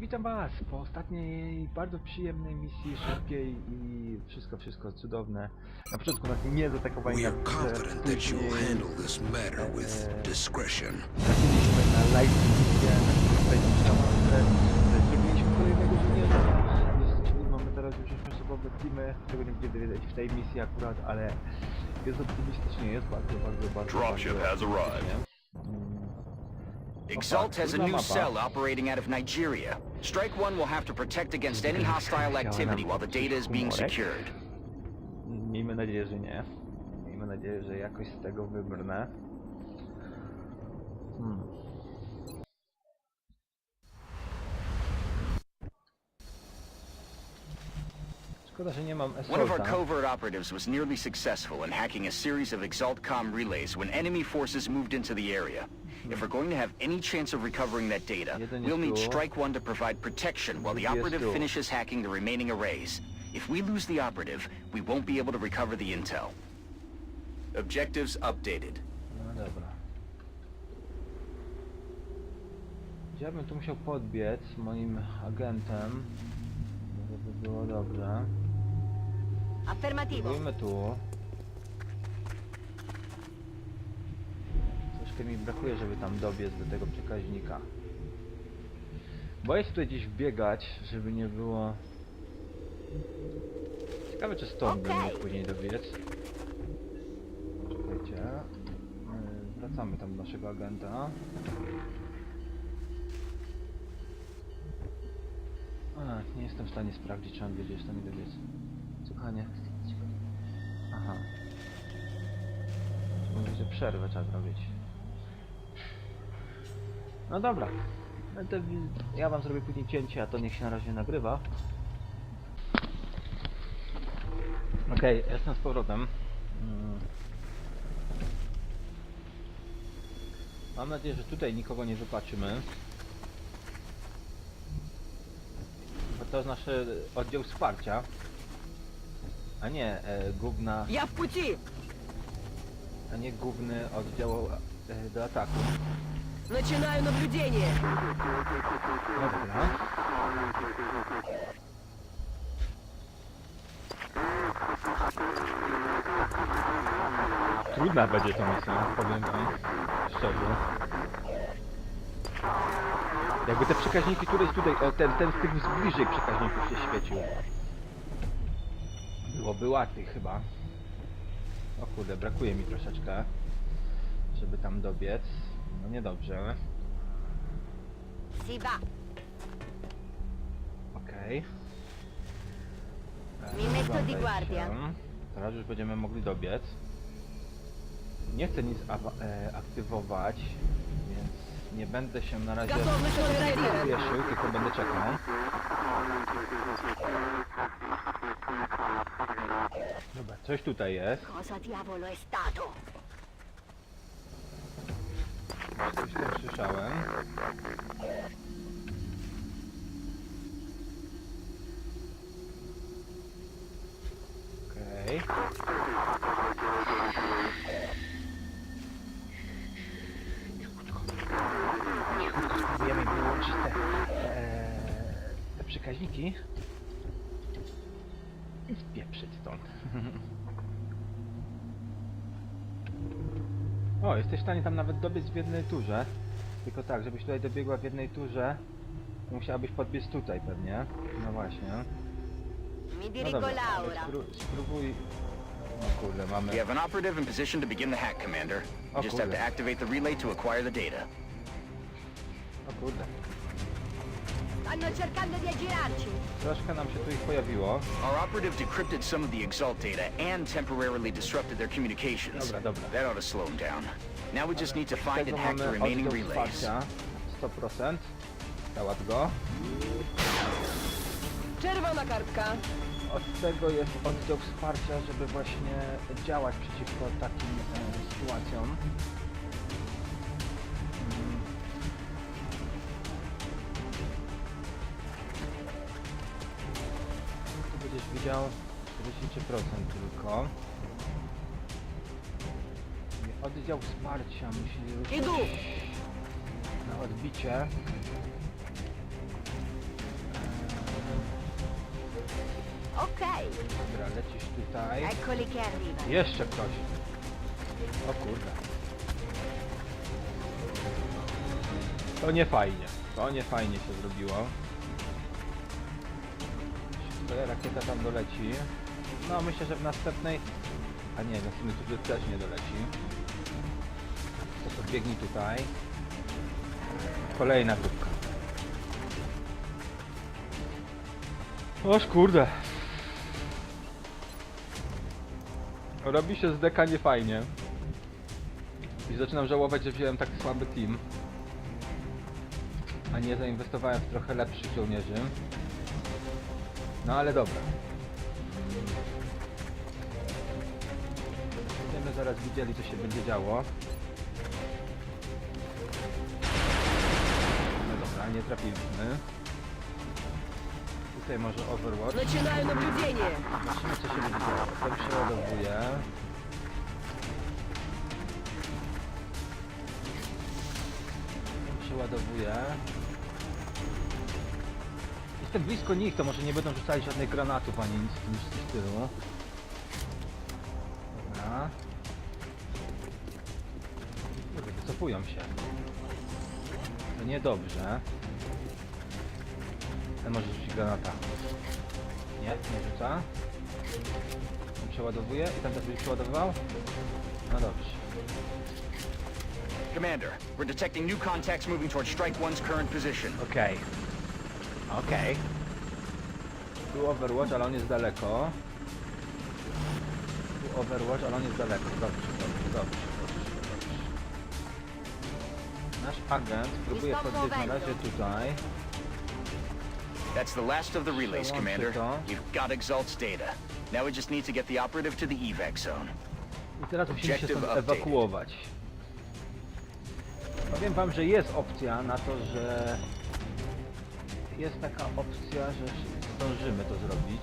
Witam was po ostatniej bardzo przyjemnej misji, szybkiej i wszystko, wszystko cudowne. Na początku nas nie zaatakowali na później discretion. trafiliśmy na live misję, na zrobiliśmy kolejnego żołnierza. Jest- Mamy teraz już ośmioosobowe teamy, tego nie będziemy wiedzieć w tej misji akurat, ale jest optymistycznie, jest bardzo, bardzo, bardzo, Dropship has arrived. Exalt has a new cell operating out of Nigeria. Strike One will have to protect against any hostile activity while the data is being secured. Miejmy nadzieję, że nie. Miejmy nadzieję, że jakoś z tego wybrnę. Hmm. Szkoda, że nie mam One of our covert operatives was nearly successful in hacking a series of Exalt com relays when enemy forces moved into the area. If we're going to have any chance of recovering that data, we'll need. Strike One to provide protection while the operative finishes hacking the remaining arrays. If we lose the operative, we won't be able to recover the intel. Objectives updated. No dobra. Ja bym tu musiał podbiec moim agentem. Żeby było dobrze. Affermativo. Spróbujmy tu. Troszkę mi brakuje, żeby tam dobiec do tego przekaźnika. Boję się tutaj gdzieś wbiegać, żeby nie było... Ciekawe, czy stąd Okej. później dobiec. Czekajcie. Yy, Wracamy tam do naszego agenta. A, nie jestem w stanie sprawdzić, czy on wiedzie, czy tam dobiec. Słuchanie. Aha. Że przerwę trzeba zrobić. No dobra. No to ja wam zrobię później cięcie, a to niech się na razie nagrywa. Okej, okay, jestem z powrotem. Mm. Mam nadzieję, że tutaj nikogo nie wypaczymy. Bo to jest nasz e, oddział wsparcia. A nie e, główna... Ja w płci! A nie główny oddział e, do ataku. Начинаю наблюдение! Dobra. Trudna będzie to misja, powiem wam szczerze. Jakby te przekaźniki któreś tutaj, o ten, ten z tych bliżej przekaźników się świecił. Byłoby łatwiej chyba. O kurde, brakuje mi troszeczkę, żeby tam dobiec. No niedobrze, ale... Siba, Okej. E, Mi metto di guardia. Teraz już będziemy mogli dobiec. Nie chcę nic e, aktywować, więc nie będę się na razie gotowy soldati! pieszył, tylko będę czekał. Dobra, coś tutaj jest. Cosa diavolo è stato? Coś tam słyszałem. Okej. Spróbujemy wyłączyć te, e, te przekaźniki i spieprzyć stąd. O, jesteś w stanie tam nawet dobiec w jednej turze. Tylko tak, żebyś tutaj dobiegła w jednej turze, to musiałabyś podbiec tutaj pewnie. No właśnie. Mi No dirigo dobra, ale Laura. spró spróbuj... No kurde, mamy... We have an operative in position to begin the hack, Commander. You just have to activate the relay to acquire the data. O kurde. Stanno cercando di aggirarci! Troszkę nam się tu ich pojawiło. Our operative decrypted some of the Exalt data and temporarily disrupted their communications. Dobra, dobra. That ought to slow them down. Now we just need to find Tego and hack the mamy remaining oddział relays. wsparcia. 100%. Załatw go. Czerwona kartka! Od tego jest oddział wsparcia, żeby właśnie działać przeciwko takim e, sytuacjom. chciał 40% tylko. Oddział wsparcia musi ruszyć na odbicie. Dobra, lecisz tutaj. Jeszcze ktoś. O kurde. To nie fajnie. To nie fajnie się zrobiło. Rakieta tam doleci? No myślę, że w następnej... A nie, w sumie tu też nie doleci. To podbiegnij tutaj. Kolejna grupka. Oż kurde. Robi się z deka niefajnie. I zaczynam żałować, że wziąłem tak słaby team. A nie zainwestowałem w trochę lepszych żołnierzy. No ale dobra. Będziemy zaraz widzieli co się będzie działo. No dobra, nie trafiliśmy. Tutaj może Overwatch. Начинаю наблюдение. Zobaczymy co się będzie działo. Ten przeładowuje. Ten przeładowuje. Jestem blisko nich, to może nie będą rzucali żadnych granatów ani nic, nic w tym stylu. Dobra. Kurde, wycofują się. To niedobrze. Ten może rzucić granata. Nie, nie rzuca. Ten przeładowuje i ten też będzie przeładowywał? No dobrze. Commander, we're detecting new contacts moving toward Strike One's current position. Okej. Okej. Tu Overwatch, ale on jest daleko. Tu Overwatch, ale on jest daleko. Dobrze, dobrze, dobrze, dobrze, dobrze. Nasz agent próbuje Jest tam podbiec na razie tutaj. That's the last of the relays, Przełączę Commander. to. You've got Exalt's data. Now we just need to get the operative to the evac zone. I teraz musimy się Objective stąd updated. ewakuować. Powiem wam, że jest opcja na to, że jest taka opcja, że zdążymy to zrobić.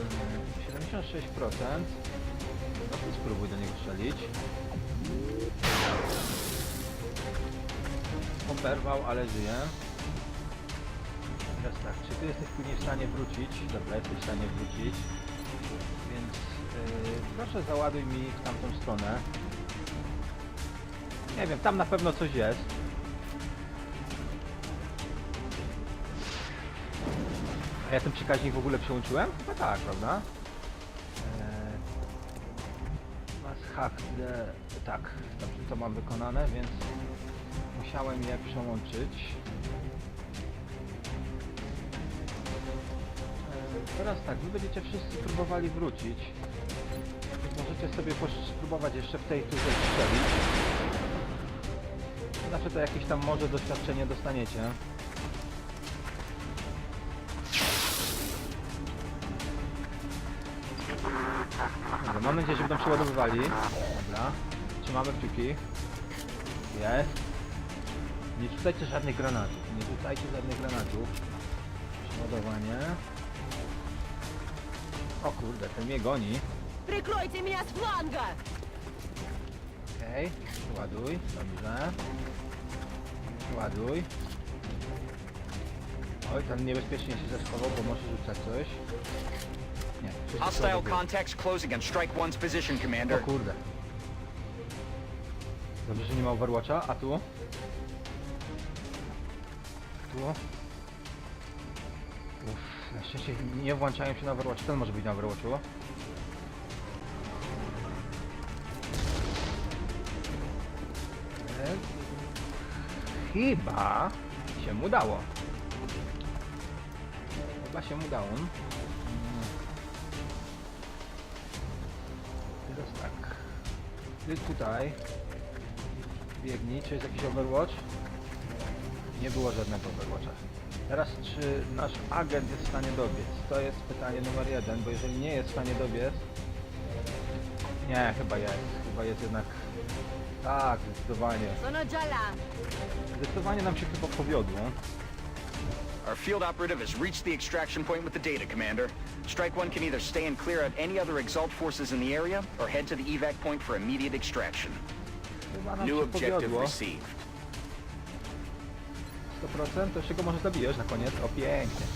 Ym, 76%. No spróbuj do niego strzelić. Oberwał, ale żyje. Teraz tak, czy ty jesteś później w stanie wrócić? Dobra, jesteś w stanie wrócić. Więc yy, proszę załaduj mi w tamtą stronę. Nie wiem, tam na pewno coś jest. A ja ten przekaźnik w ogóle przełączyłem? Chyba tak, prawda? Eee, Mass hack, the... tak, dobrze to mam wykonane, więc musiałem je przełączyć. Eee, Teraz tak, wy będziecie wszyscy próbowali wrócić. Możecie sobie spróbować jeszcze w tej turze strzelić. Zawsze to jakieś tam może doświadczenie dostaniecie. mam nadzieję, że będą przeładowywali. Dobra. Trzymamy kciuki. Jest. Nie rzucajcie żadnych granatów. Nie rzucajcie żadnych granatów. Przeładowanie. O kurde, ten mnie goni. Прикройте меня с фланга! Okej, przeładuj, dobrze. Przeładuj. Oj, ten niebezpiecznie się zachował, bo może rzucać coś. Hostile contacts closing on Strike One's position, O Commander. kurde. Dobrze, że nie ma Overwatcha, a tu? Tu? Uff, na szczęście nie włączają się na Overwatch. Ten może być na Overwatchu. E, Chyba się mu udało. Chyba się mu udało. Teraz tak. Ty tutaj. Biegnij, czy jest jakiś Overwatch? Nie było żadnego Overwatcha. Teraz czy nasz agent jest w stanie dobiec? To jest pytanie numer jeden, bo jeżeli nie jest w stanie dobiec... Nie, chyba jest. Chyba jest jednak... Tak, zdecydowanie. Zdecydowanie nam się chyba powiodło. Our field operative has reached the extraction point with the data, Commander. Strike One can either stay and clear out any other Exalt forces in the area, or head to the evac point for immediate extraction. New objective received. 100%, to jeszcze go może zabijesz na koniec. O, pięknie.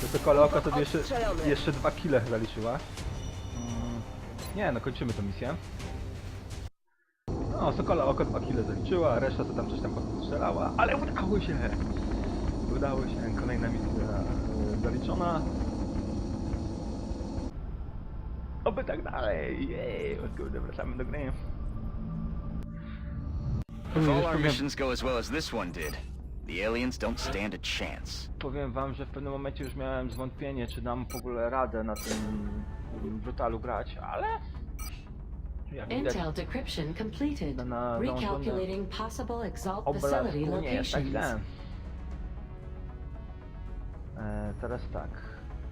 To Sokola Oko sobie jeszcze, jeszcze dwa kile zaliczyła. Mm, Nie, no kończymy tę misję. No, Sokola Oko dwa kile zaliczyła, reszta to tam coś tam strzelała, ale udało się! Udało się, kolejna misja e, zaliczona. Oby tak dalej, jej, kurde, wracamy do gry. If all Już our powiem, missions go as well as this one did, the aliens don't stand a chance. powiem wam, że w pewnym momencie już miałem zwątpienie, czy dam w ogóle radę na tym brutalu grać, ale... Intel decryption completed. Recalculating possible Exalt facility tak locations. E, teraz tak.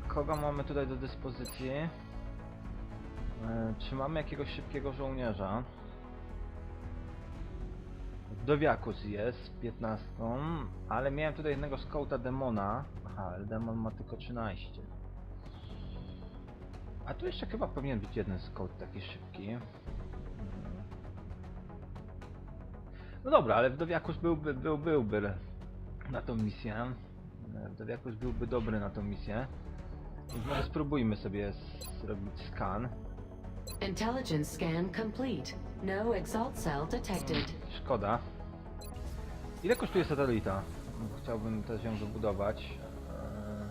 Kogo mamy tutaj do dyspozycji? E, czy mamy jakiegoś szybkiego żołnierza? Dowiakus jest z 15, ale miałem tutaj jednego skauta demona. Aha, ale demon ma tylko 13. A tu jeszcze chyba powinien być jeden scout taki szybki. No dobra, ale Wdowiakus byłby, był, byłby na tą misję. E, Wdowiakus byłby dobry na tą misję. Więc może spróbujmy sobie zrobić skan. Intelligence scan complete. No Exalt cell detected. Szkoda. Ile kosztuje satelita? Chciałbym też ją wybudować. Eee,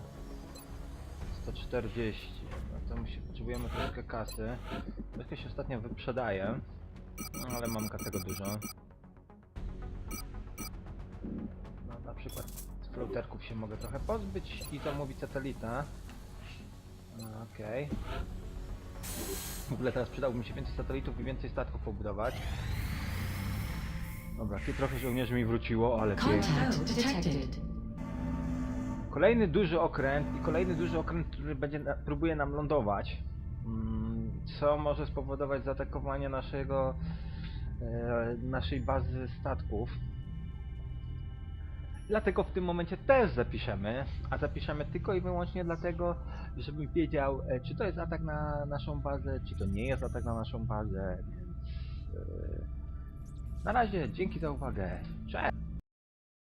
140. No to musi, potrzebujemy troszkę kasy. Troszkę się ostatnio wyprzedaje. No, ale mam tego dużo. Z floaterków się mogę trochę pozbyć i zamówić satelita. Okej. W ogóle teraz przydałby mi się więcej satelitów i więcej statków pobudować. Dobra, tu trochę żołnierzy mi wróciło, ale pięknie. Contact detected. Kolejny duży okręt i kolejny duży okręt, który będzie na, próbuje nam lądować. Mm, Co może spowodować zaatakowanie naszego e, naszej bazy statków. Dlatego w tym momencie też zapiszemy, a zapiszemy tylko i wyłącznie dlatego, żebym wiedział, e, czy to jest atak na naszą bazę, czy to nie jest atak na naszą bazę, więc e, na razie dzięki za uwagę. Cześć!